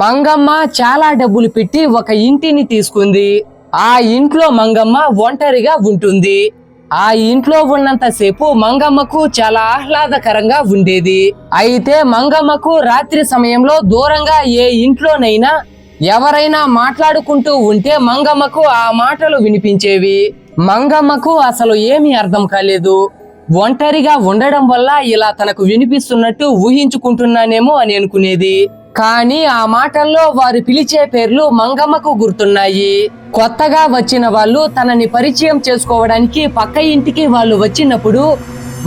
మంగమ్మ చాలా డబ్బులు పెట్టి ఒక ఇంటిని తీసుకుంది. ఆ ఇంట్లో మంగమ్మ ఒంటరిగా ఉంటుంది. ఆ ఇంట్లో ఉన్నంతసేపు మంగమ్మకు చాలా ఆహ్లాదకరంగా ఉండేది. అయితే మంగమ్మకు రాత్రి సమయంలో దూరంగా ఏ ఇంట్లోనైనా ఎవరైనా మాట్లాడుకుంటూ ఉంటే మంగమ్మకు ఆ మాటలు వినిపించేవి. మంగమ్మకు అసలు ఏమీ అర్థం కాలేదు. ఒంటరిగా ఉండడం వల్ల ఇలా తనకు వినిపిస్తున్నట్టు ఊహించుకుంటున్నానేమో అని అనుకునేది. కానీ ఆ మాటల్లో వారు పిలిచే పేర్లు మంగమ్మకు గుర్తున్నాయి. కొత్తగా వచ్చిన వాళ్ళు తనని పరిచయం చేసుకోవడానికి పక్క ఇంటికి వాళ్ళు వచ్చినప్పుడు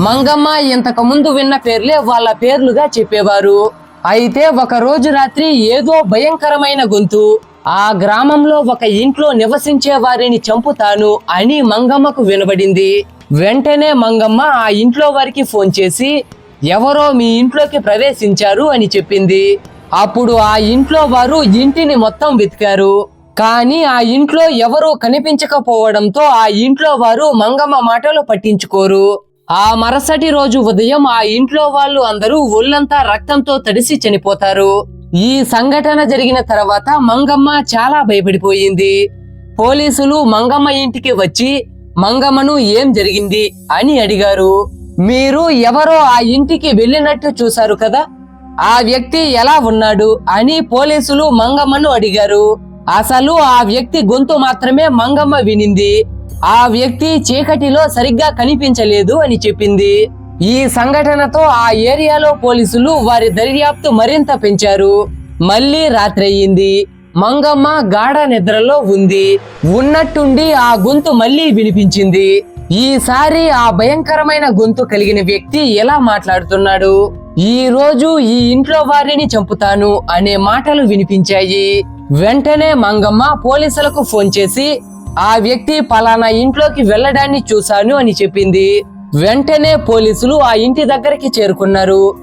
మంగమ్మ ఇంతకు ముందు విన్న పేర్లే వాళ్ళ పేర్లుగా చెప్పేవారు. అయితే ఒక రోజు రాత్రి ఏదో భయంకరమైన గొంతు ఆ గ్రామంలో ఒక ఇంట్లో నివసించే వారిని చంపుతాను అని మంగమ్మకు వినబడింది. వెంటనే మంగమ్మ ఆ ఇంట్లో వారికి ఫోన్ చేసి ఎవరో మీ ఇంట్లోకి ప్రవేశించారు అని చెప్పింది. అప్పుడు ఆ ఇంట్లో వారు ఇంటిని మొత్తం వెతికారు. కానీ ఆ ఇంట్లో ఎవరూ కనిపించకపోవడంతో ఆ ఇంట్లో వారు మంగమ్మ మాటలు పట్టించుకోరు. ఆ మరుసటి రోజు ఉదయం ఆ ఇంట్లో వాళ్ళు అందరూ ఒళ్ళంతా రక్తంతో తడిసి చనిపోతారు. ఈ సంఘటన జరిగిన తర్వాత మంగమ్మ చాలా భయపడిపోయింది. పోలీసులు మంగమ్మ ఇంటికి వచ్చి మంగమ్మను ఏం జరిగింది అని అడిగారు. మీరు ఎవరో ఆ ఇంటికి వెళ్ళినట్టు చూశారు కదా? ఆ వ్యక్తి ఎలా ఉన్నాడు అని పోలీసులు మంగమ్మను అడిగారు. అసలు ఆ వ్యక్తి గొంతు మాత్రమే మంగమ్మ వినింది. ఆ వ్యక్తి చీకటిలో సరిగ్గా కనిపించలేదు అని చెప్పింది. ఈ సంఘటనతో ఆ ఏరియాలో పోలీసులు వారి దర్యాప్తు మరింత పెంచారు. మళ్ళీ రాత్రయ్యింది మంగమ్మ గాఢ నిద్రలో ఉంది. ఉన్నట్టుండి ఆ గొంతు మళ్ళీ వినిపించింది. ఈసారి ఆ భయంకరమైన గొంతు కలిగిన వ్యక్తి ఎలా మాట్లాడుతున్నాడు? ఈ రోజు ఈ ఇంట్లో వారిని చంపుతాను అనే మాటలు వినిపించాయి. వెంటనే మంగమ్మ పోలీసులకు ఫోన్ చేసి ఆ వ్యక్తి పలానా ఇంట్లోకి వెళ్ళడాన్ని చూశాను అని చెప్పింది. వెంటనే పోలీసులు ఆ ఇంటి దగ్గరికి చేరుకున్నారు.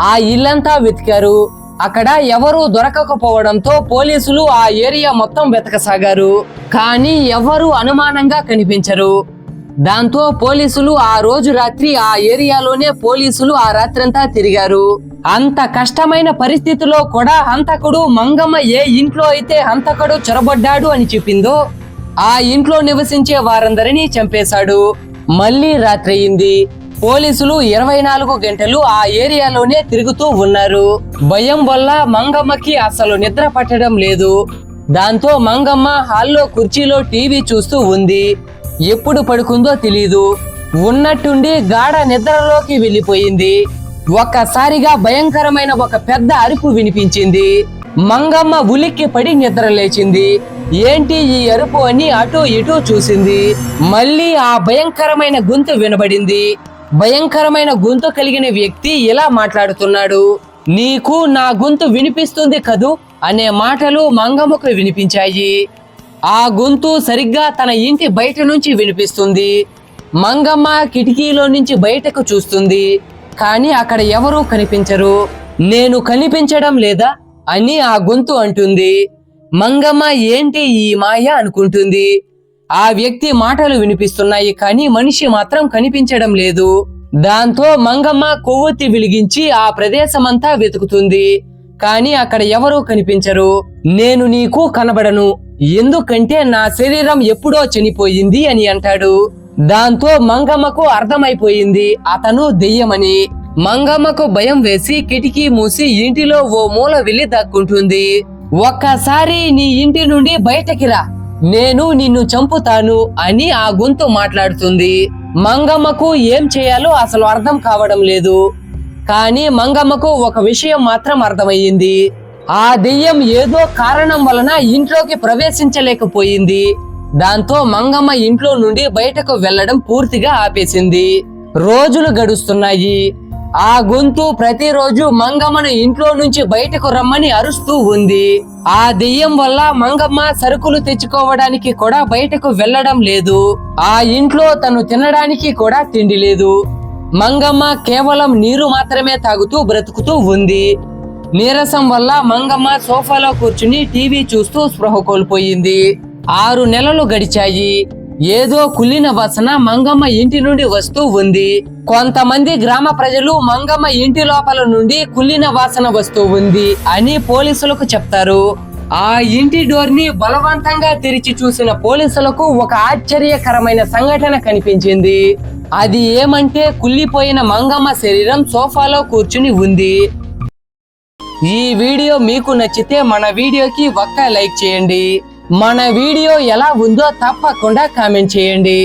ఆ ఇల్లంతా వెతికారు. అక్కడ ఎవరూ దొరకకపోవడంతో పోలీసులు ఆ ఏరియా మొత్తం వెతకసాగారు. కానీ ఎవరూ అనుమానంగా కనిపించరు. దాంతో పోలీసులు ఆ రోజు రాత్రి ఆ ఏరియాలోనే పోలీసులు ఆ రాత్రంతా తిరిగారు. అంత కష్టమైన పరిస్థితిలో కూడా హంతకుడు మంగమ్మ ఏ ఇంట్లో అయితే హంతకుడు చొరబడ్డాడు అని చెప్పిందో ఆ ఇంట్లో నివసించే వారందరినీ చంపేశాడు. మళ్ళీ రాత్రయింది పోలీసులు ఇరవై నాలుగు గంటలు ఆ ఏరియాలోనే తిరుగుతూ ఉన్నారు. భయం వల్ల మంగమ్మకి అసలు నిద్ర పట్టడం లేదు. దాంతో మంగమ్మ హాల్లో కుర్చీలో టీవీ చూస్తూ ఉంది. ఎప్పుడు పడుకుందో తెలీదు. ఉన్నట్టుండి గాఢ నిద్రలోకి వెళ్ళిపోయింది. ఒక్కసారిగా భయంకరమైన ఒక పెద్ద అరుపు వినిపించింది. మంగమ్మ ఉలిక్కి పడి నిద్ర లేచింది. ఏంటి ఈ అరుపు అని అటు ఇటు చూసింది. మళ్ళీ ఆ భయంకరమైన గొంతు వినబడింది. భయంకరమైన గొంతు కలిగిన వ్యక్తి ఇలా మాట్లాడుతున్నాడు? నీకు నా గొంతు వినిపిస్తుంది కదూ? అనే మాటలు మంగమ్మకు వినిపించాయి. ఆ గొంతు సరిగ్గా తన ఇంటి బయట నుంచి వినిపిస్తుంది. మంగమ్మ కిటికీలో నుంచి బయటకు చూస్తుంది. కానీ అక్కడ ఎవరూ కనిపించరు. నేను కనిపించడం లేదా? అని ఆ గొంతు అంటుంది. మంగమ్మ ఏంటి ఈ మాయ అనుకుంటుంది. ఆ వ్యక్తి మాటలు వినిపిస్తున్నాయి కానీ మనిషి మాత్రం కనిపించడం లేదు. దాంతో మంగమ్మ కొవ్వొత్తి వెలిగించి ఆ ప్రదేశమంతా వెతుకుతుంది. కానీ అక్కడ ఎవరూ కనిపించరు. నేను నీకు కనబడను. ఎందుకంటే నా శరీరం ఎప్పుడో చనిపోయింది అని అంటాడు. దాంతో మంగమ్మకు అర్థమైపోయింది. అతను దెయ్యమని. మంగమ్మకు భయం వేసి కిటికీ మూసి ఇంటిలో ఓ మూల వెళ్ళి దక్కుంటుంది. ఒక్కసారి నీ ఇంటి నుండి బయటకి రా. నేను నిన్ను చంపుతాను అని ఆ గొంతు మాట్లాడుతుంది. మంగమ్మకు ఏం చేయాలో అసలు అర్థం కావడం లేదు. కానీ మంగమ్మకు ఒక విషయం మాత్రం అర్థమయ్యింది. ఆ దెయ్యం ఏదో కారణం వలన ఇంట్లోకి ప్రవేశించలేకపోయింది. దాంతో మంగమ్మ ఇంట్లో నుండి బయటకు వెళ్ళడం పూర్తిగా ఆపేసింది. రోజులు గడుస్తున్నాయి. ఆ గొంతు ప్రతిరోజు మంగమ్మను ఇంట్లో నుంచి బయటకు రమ్మని అరుస్తూ ఉంది. ఆ దెయ్యం వల్ల మంగమ్మ సరుకులు తెచ్చుకోవడానికి కూడా బయటకు వెళ్ళడం లేదు. ఆ ఇంట్లో తను తినడానికి కూడా తిండి లేదు. మంగమ్మ కేవలం నీరు మాత్రమే తాగుతూ బ్రతుకుతూ ఉంది. నీరసం వల్ల మంగమ్మ సోఫాలో కూర్చుని టీవీ చూస్తూ స్పృహ కోల్పోయింది. ఆరు నెలలు గడిచాయి. ఏదో కుళ్ళిన వాసన మంగమ్మ ఇంటి నుండి వస్తూ ఉంది. కొంతమంది గ్రామ ప్రజలు మంగమ్మ ఇంటి లోపల నుండి కుళ్ళిన వాసన వస్తూ ఉంది అని పోలీసులకు చెప్తారు. ఆ ఇంటి డోర్ని బలవంతంగా తెరిచి చూసిన పోలీసులకు ఒక ఆశ్చర్యకరమైన సంఘటన కనిపించింది. అది ఏమంటే కుళ్ళిపోయిన మంగమ్మ శరీరం సోఫాలో కూర్చుని ఉంది. ఈ వీడియో మీకు నచ్చితే మన వీడియోకి ఒక్క లైక్ చేయండి. మన వీడియో ఎలా ఉందో తప్పకుండా కామెంట్ చేయండి.